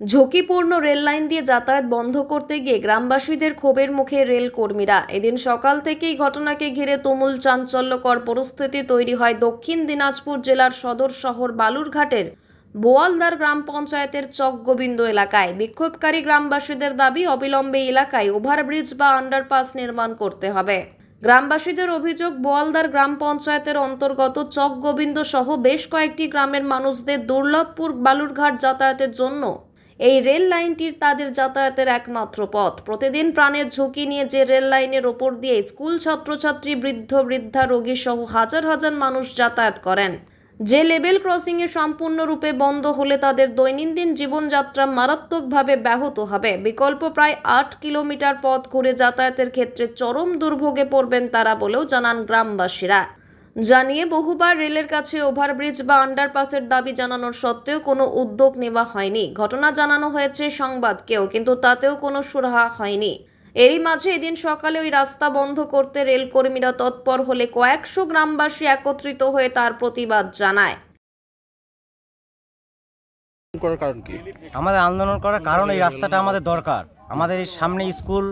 ঝুঁকিপূর্ণ rail line দিয়ে যাতায়াত বন্ধ করতে গিয়ে গ্রামবাসীদের ক্ষোভের মুখে রেল কর্মীরা এদিন সকাল থেকেই ঘটনাকে ঘিরে তুমুল চাঞ্চল্যকর পরিস্থিতি তৈরি হয় দক্ষিণ দিনাজপুর জেলার সদর শহর বালুরঘাটের বোয়ালদার গ্রাম পঞ্চায়েতের চকগোবিন্দ এলাকায়। বিক্ষোভকারী গ্রামবাসীদের দাবি, অবিলম্বে এলাকায় ওভারব্রিজ বা আন্ডারপাস নির্মাণ করতে হবে। গ্রামবাসীদের অভিযোগ, বোয়ালদার গ্রাম পঞ্চায়েতের অন্তর্গত চকগোবিন্দ সহ বেশ কয়েকটি গ্রামের মানুষদের দুর্লভপুর বালুরঘাট যাতায়াতের জন্য এই রেল লাইনটির তাদের যাতায়াতের একমাত্র পথ। প্রতিদিন প্রাণের ঝুঁকি নিয়ে যে রেল লাইনের ওপর দিয়ে স্কুল ছাত্রছাত্রী, বৃদ্ধ, বৃদ্ধা, রোগী সহ হাজার হাজার মানুষ যাতায়াত করেন। যে লেভেল ক্রসিংয়ে সম্পূর্ণরূপে বন্ধ হলে তাদের দৈনন্দিন জীবনযাত্রা মারাত্মকভাবে ব্যাহত হবে। বিকল্প প্রায় আট কিলোমিটার পথ ঘুরে যাতায়াতের ক্ষেত্রে চরম দুর্ভোগে পড়বেন তারা বলেও জানান গ্রামবাসীরা। জানিয়ে বহুবার রেলের কাছে ওভারব্রিজ বা আন্ডারপাসের দাবি জানানোর সত্ত্বেও কোনো উদ্যোগ নেওয়া হয়নি। ঘটনা জানানো হয়েছে সংবাদকেও কিন্তু তাতেও কোনো সুরাহা হয়নি। এরই মাঝে এদিন সকালে ওই রাস্তা বন্ধ করতে রেলকর্মীরা তৎপর হলে কয়েকশো গ্রামবাসী একত্রিত হয়ে তার প্রতিবাদ জানায়। করার কারণ কি? আমাদের আন্দোলন করার কারণ এই রাস্তাটা আমাদের দরকার। আমাদের সামনে স্কুল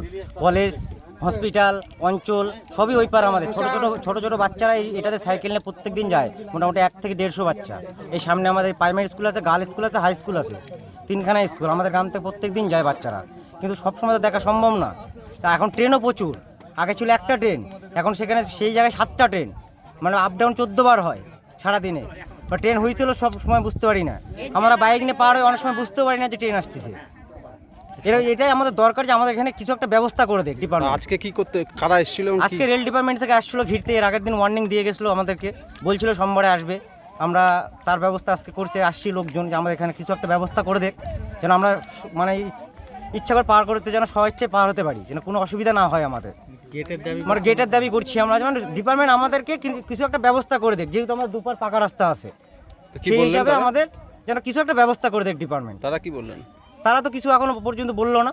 কলেজ হসপিটাল, অঞ্চল, সবই ওই পার আমাদের। ছোট ছোট ছোট ছোট বাচ্চারা এটাতে সাইকেল নিয়ে প্রত্যেক দিন যায়। মোটামুটি এক থেকে দেড়শো বাচ্চা। এই সামনে আমাদের প্রাইমারি স্কুল আছে গার্ল স্কুল আছে হাই স্কুল আছে। তিনখানা স্কুল আমাদের গ্রাম থেকে প্রত্যেক দিন যায় বাচ্চারা। কিন্তু সবসময় তো দেখা সম্ভব না। তা এখন ট্রেনও প্রচুর। আগে ছিল একটা ট্রেন এখন সেখানে সেই জায়গায় সাতটা ট্রেন মানে আপ ডাউন চোদ্দ বার হয় সারাদিনে। বা ট্রেন হয়েছিল সব সময় বুঝতে পারি না। আমরা বাইক নিয়ে পার হয়ে অনেক সময় বুঝতেও পারি না যে ট্রেন আসতেছে। এটাই আমাদের দরকার যে আমাদের এখানে কিছু একটা ব্যবস্থা করে দেখ ডিপার্টমেন্ট আজকে কি করতে কারা এসেছিল আজকে রেল ডিপার্টমেন্ট থেকে আসছিল ঘিরতে এর আগের দিন ওয়ার্নিং দিয়ে গেছিল আমাদেরকে। বলছিল সোমবারে আসবে। আমরা তার ব্যবস্থা আজকে করছে আসছি লোকজন যে আমাদের এখানে কিছু একটা ব্যবস্থা করে দেখ যেন আমরা মানে ইচ্ছা করে পার করতে যেন স্বেচ্ছায় পার হতে পারি যেন কোনো অসুবিধা না হয় আমাদের। গেটের দাবি মানে গেটের দাবি করছি আমরা। যেমন ডিপার্টমেন্ট আমাদেরকে কিছু একটা ব্যবস্থা করে দেখ যেহেতু আমাদের দুপার পাকা রাস্তা আছে। সেই হিসাবে আমাদের যেন কিছু একটা ব্যবস্থা করে দেখ ডিপার্টমেন্ট তারা কি বললেন? তারা তো কিছু এখনও পর্যন্ত বলল না।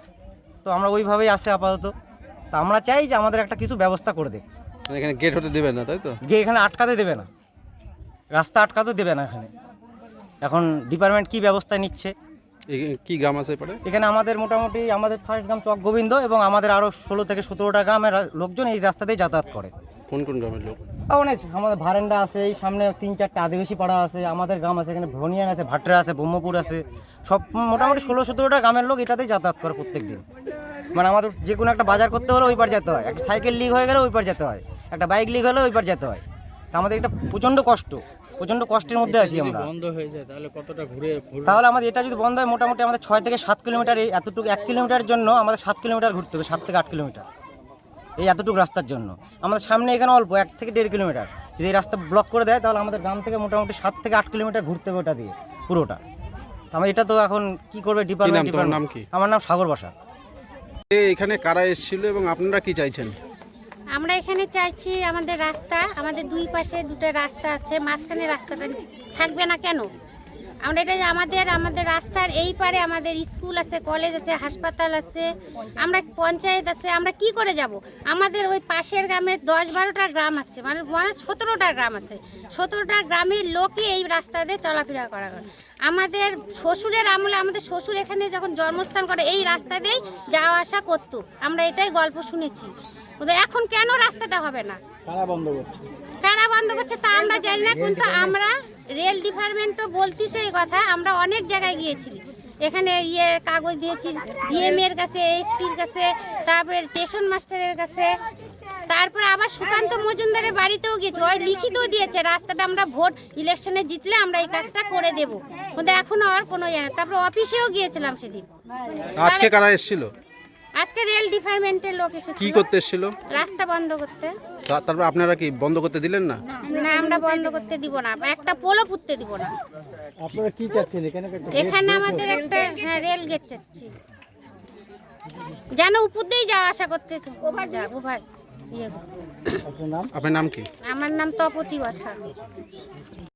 তো আমরা ওইভাবেই আসছে আপাতত। তা আমরা চাই যে আমাদের একটা কিছু ব্যবস্থা করে দেখ মানে এখানে গেট হতে দেবেন না তাই তো? গিয়ে এখানে আটকাতে দেবে না। রাস্তা আটকাতে দেবে না এখানে। এখন ডিপার্টমেন্ট কি ব্যবস্থা নিচ্ছে? কি গ্রাম আছে পরে এখানে আমাদের মোটামুটি আমাদের ফার্স্ট গ্রাম চক গোবিন্দ এবং আমাদের আরও ষোলো থেকে সতেরোটা গ্রামের লোকজন এই রাস্তাতেই যাতায়াত করে। কোন কোন গ্রামের লোক? অনেক। আমাদের ভারেন্ডা আছে এই সামনে তিন চারটা আদিবাসী পাড়া আছে আমাদের গ্রাম আছে এখানে ভনিয়ান আছে ভাটরা আছে ব্রহ্মপুর আছে। সব মোটামুটি ষোলো সতেরোটা গ্রামের লোক এটাতেই যাতায়াত করে প্রত্যেক দিন মানে আমাদের যে কোনো একটা বাজার করতে হলে ওই পার যেতে হয়। একটা সাইকেল লিক হয়ে গেলে ওই পার যেতে হয়। একটা বাইক লিক হলে ওই পার যেতে হয়। তা আমাদের এটা প্রচণ্ড কষ্ট। প্রচণ্ড কষ্টের মধ্যে আছি আমরা। বন্ধ হয়ে যায় তাহলে কতটা ঘুরে ঘুরে তাহলে আমাদের এটা যদি বন্ধ হয় মোটামুটি আমাদের ছয় থেকে সাত কিলোমিটার এতটুকু এক কিলোমিটার জন্য আমাদের সাত কিলোমিটার ঘুরতে হবে সাত থেকে আট কিলোমিটার। এই এতটুকু রাস্তার জন্য। আমাদের সামনে এখানে অল্প এক থেকে দেড় কিলোমিটার। যদি এই রাস্তা ব্লক করে দেয় তাহলে আমাদের গ্রাম থেকে মোটামুটি সাত থেকে আট কিলোমিটার ঘুরতে হবে ওটা দিয়ে পুরোটা। আমরা এটা তো এখন কি করবে ডিপার্টমেন্ট নাম কি? আমার নাম সাগর বাসা। এখানে কারা এসেছিল এবং আপনারা কি চাইছেন? আমরা এখানে চাইছি আমাদের রাস্তা আমাদের দুই পাশে দুটো রাস্তা আছে মাঝখানে রাস্তাটা থাকবে না কেন? আমরা এটা আমাদের আমাদের রাস্তার এই পারে আমাদের স্কুল আছে কলেজ আছে হাসপাতাল আছে আমরা পঞ্চায়েত আছে আমরা কি করে যাব? আমাদের ওই পাশের গ্রামে দশ বারোটা গ্রাম আছে মানে মানে সতেরোটা গ্রাম আছে। সতেরোটা গ্রামের লোকই এই রাস্তা দিয়ে চলাফেরা করা করে আমাদের শ্বশুরের আমলে আমাদের শ্বশুর এখানে যখন জন্মস্থান করে এই রাস্তা দিয়েই যাওয়া আসা করতো। আমরা এটাই গল্প শুনেছি। এখন কেন রাস্তাটা হবে না? কারা বন্ধ করছে? কারা বন্ধ করছে, তা আমরা জানি না, কিন্তু আমরা রেল ডিপার্টমেন্ট তো বলতিছে এই কথা, আমরা অনেক জায়গায় গিয়েছি। এখানে ইয়ে কাগজ দিয়েছি, ডিএম এর কাছে এসপির কাছে, তারপরে স্টেশন মাস্টারের কাছে, তারপরে আবার সুকান্ত মজুমদারের বাড়িতেও গেছি ওই লিখিতও দিয়েছে, রাস্তাটা আমরা ভোট ইলেকশনে জিতলে আমরা এই কাজটা করে দেব। কিন্তু এখনও আর কোনো ইয়ে। তারপরে অফিসেও গিয়েছিলাম সেদিন। আজকে কারা এসেছিল? আজকে রেল ডিপার্টমেন্টের লোক কি করতে এসেছিল? রাস্তা বন্ধ করতে। তা- তারপর আপনারা কি বন্ধ করতে দিলেন না? না আমরা বন্ধ করতে দিব না। একটা পোলও পুঁততে দিব না। আপনারা কি চাচ্ছেন? এখানে একটা এখানে আমাদের একটা হ্যাঁ, রেল গেট চাচ্ছি। যেন উপর দিয়েই যাওয়া আসা করতেছে। ওভার ওভার ইয়ে আপনার নাম? আপনার নাম কি? আমার নাম তপতি বর্ষা